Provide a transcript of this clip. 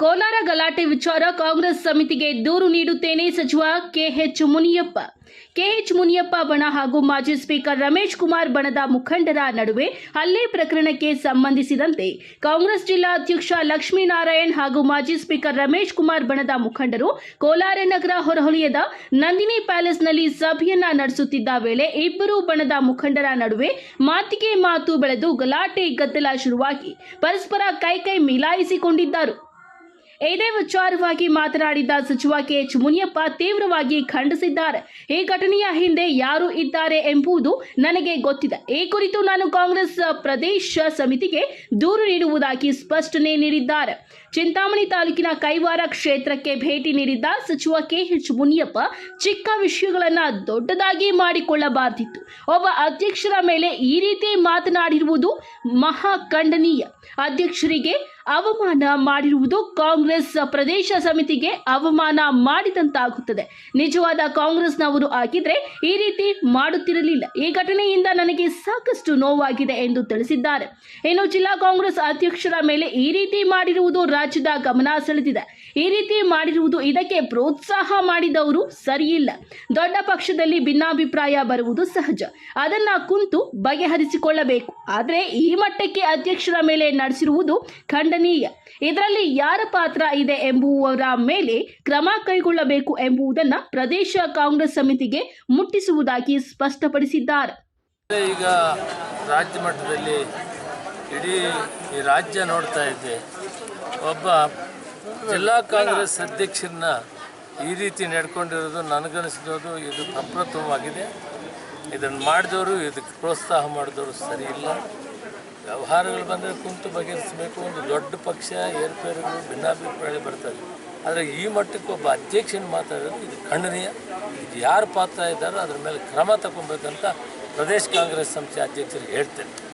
ಕೋಲಾರ ಗಲಾಟೆ ವಿಚಾರ ಕಾಂಗ್ರೆಸ್ ಸಮಿತಿಗೆ ದೂರು ನೀಡುತ್ತೇನೆ ಸಚಿವ ಕೆಎಚ್ ಮುನಿಯಪ್ಪ. ಕೆಎಚ್ ಮುನಿಯಪ್ಪ ಬಣ ಹಾಗೂ ಮಾಜಿ ಸ್ಪೀಕರ್ ರಮೇಶ್ ಕುಮಾರ್ ಬಣದ ಮುಖಂಡರ ನಡುವೆ ಹಲ್ಲೆ ಪ್ರಕರಣಕ್ಕೆ ಸಂಬಂಧಿಸಿದಂತೆ ಕಾಂಗ್ರೆಸ್ ಜಿಲ್ಲಾ ಅಧ್ಯಕ್ಷ ಲಕ್ಷ್ಮೀನಾರಾಯಣ್ ಹಾಗೂ ಮಾಜಿ ಸ್ಪೀಕರ್ ರಮೇಶ್ ಕುಮಾರ್ ಬಣದ ಮುಖಂಡರು ಕೋಲಾರ ನಗರ ಹೊರಹೊಲಿಯದ ನಂದಿನಿ ಪ್ಯಾಲೇಸ್ನಲ್ಲಿ ಸಭೆಯನ್ನ ನಡೆಸುತ್ತಿದ್ದ ವೇಳೆ ಇಬ್ಬರು ಬಣದ ಮುಖಂಡರ ನಡುವೆ ಮಾತಿಗೆ ಮಾತು ಬೆಳೆದು ಗಲಾಟೆ ಗದ್ದಲ ಶುರುವಾಗಿ. ಪರಸ್ಪರ ಕೈಕೈ ಮಿಲಾಯಿಸಿಕೊಂಡಿದ್ದರು. ಇದೇ ವಿಚಾರವಾಗಿ ಮಾತನಾಡಿದ ಸಚಿವ ಕೆಎಚ್ ಮುನಿಯಪ್ಪ ತೀವ್ರವಾಗಿ ಖಂಡಿಸಿದ್ದಾರೆ. ಈ ಘಟನೆಯ ಹಿಂದೆ ಯಾರು ಇದ್ದಾರೆ ಎಂಬುದು ನನಗೆ ಗೊತ್ತಿದೆ. ಈ ಕುರಿತು ನಾನು ಕಾಂಗ್ರೆಸ್ ಪ್ರದೇಶ ಸಮಿತಿಗೆ ದೂರು ನೀಡುವುದಾಗಿ ಸ್ಪಷ್ಟನೆ ನೀಡಿದ್ದಾರೆ. ಚಿಂತಾಮಣಿ ತಾಲೂಕಿನ ಕೈವಾರ ಕ್ಷೇತ್ರಕ್ಕೆ ಭೇಟಿ ನೀಡಿದ್ದ ಸಚಿವ ಕೆಎಚ್ ಮುನಿಯಪ್ಪ ಚಿಕ್ಕ ವಿಷಯಗಳನ್ನು ದೊಡ್ಡದಾಗಿ ಮಾಡಿಕೊಳ್ಳಬಾರ್ದಿತ್ತು. ಒಬ್ಬ ಅಧ್ಯಕ್ಷರ ಮೇಲೆ ಈ ರೀತಿ ಮಾತನಾಡಿರುವುದು ಮಹಾ ಖಂಡನೀಯ ಅಧ್ಯಕ್ಷರಿಗೆ ಅವಮಾನ ಮಾಡಿರುವುದು ಕಾಂಗ್ರೆಸ್ ಪ್ರದೇಶ ಸಮಿತಿಗೆ ಅವಮಾನ ಮಾಡಿದಂತಾಗುತ್ತದೆ. ನಿಜವಾದ ಕಾಂಗ್ರೆಸ್ನವರು ಆಗಿದ್ರೆ ಈ ರೀತಿ ಮಾಡುತ್ತಿರಲಿಲ್ಲ. ಈ ಘಟನೆಯಿಂದ ನನಗೆ ಸಾಕಷ್ಟು ನೋವಾಗಿದೆ ಎಂದು ತಿಳಿಸಿದ್ದಾರೆ. ಇನ್ನು ಜಿಲ್ಲಾ ಕಾಂಗ್ರೆಸ್ ಅಧ್ಯಕ್ಷರ ಮೇಲೆ ಈ ರೀತಿ ಮಾಡಿರುವುದು ರಾಜ್ಯದ ಗಮನ ಸೆಳೆದಿದೆ. ಈ ರೀತಿ ಮಾಡಿರುವುದು ಇದಕ್ಕೆ ಪ್ರೋತ್ಸಾಹ ಮಾಡಿದವರು ಸರಿಯಿಲ್ಲ. ದೊಡ್ಡ ಪಕ್ಷದಲ್ಲಿ ಭಿನ್ನಾಭಿಪ್ರಾಯ ಬರುವುದು ಸಹಜ. ಅದನ್ನ ಕುಂತು ಬಗೆಹರಿಸಿಕೊಳ್ಳಬೇಕು. ಆದರೆ ಈ ಮಟ್ಟಕ್ಕೆ ಅಧ್ಯಕ್ಷರ ಮೇಲೆ ನಡೆಸಿರುವುದು ಖಂಡನೀಯ ಇದರಲ್ಲಿ ಯಾರ ಪಾತ್ರ ಇದೆ ಎಂಬುವರ ಮೇಲೆ ಕ್ರಮ ಕೈಗೊಳ್ಳಬೇಕು ಎಂಬುದನ್ನು ಪ್ರದೇಶ ಕಾಂಗ್ರೆಸ್ ಸಮಿತಿಗೆ ಮುಟ್ಟಿಸುವುದಾಗಿ ಸ್ಪಷ್ಟಪಡಿಸಿದ್ದಾರೆ. ಈಗ ರಾಜ್ಯ ಮಟ್ಟದಲ್ಲಿ ಇಡೀ ಈ ರಾಜ್ಯ ನೋಡ್ತಾ ಇದ್ದೆ ಒಬ್ಬ ಜಿಲ್ಲಾ ಕಾಂಗ್ರೆಸ್ ಅಧ್ಯಕ್ಷರನ್ನ ಈ ರೀತಿ ನಡ್ಕೊಂಡಿರೋದು ನನಗನಿಸಿರೋದು ಇದು ಅಪ್ರಥಮವಾಗಿದೆ ಇದನ್ನು ಮಾಡಿದವರು ಇದಕ್ಕೆ ಪ್ರೋತ್ಸಾಹ ಮಾಡಿದವರು ಸರಿ ಇಲ್ಲ. ವ್ಯವಹಾರಗಳು ಬಂದರೆ ಕುಂತು ಬಗೆಹರಿಸಬೇಕು. ಒಂದು ದೊಡ್ಡ ಪಕ್ಷ, ಏರ್ಪೇರುಗಳು ಭಿನ್ನಾಭಿಪ್ರಾಯ ಬರ್ತದೆ ಆದರೆ ಈ ಮಟ್ಟಕ್ಕೆ ಒಬ್ಬ ಅಧ್ಯಕ್ಷನ ಮಾತಾಡೋದು ಇದು ಖಂಡನೀಯ. ಇದು ಯಾರು ಪಾತ್ರ ಇದ್ದಾರೋ ಅದ್ರ ಮೇಲೆ ಕ್ರಮ ತಗೊಬೇಕಂತ ಪ್ರದೇಶ ಕಾಂಗ್ರೆಸ್ ಸಂಸ್ಥೆ ಅಧ್ಯಕ್ಷರಿಗೆ ಹೇಳ್ತೇನೆ.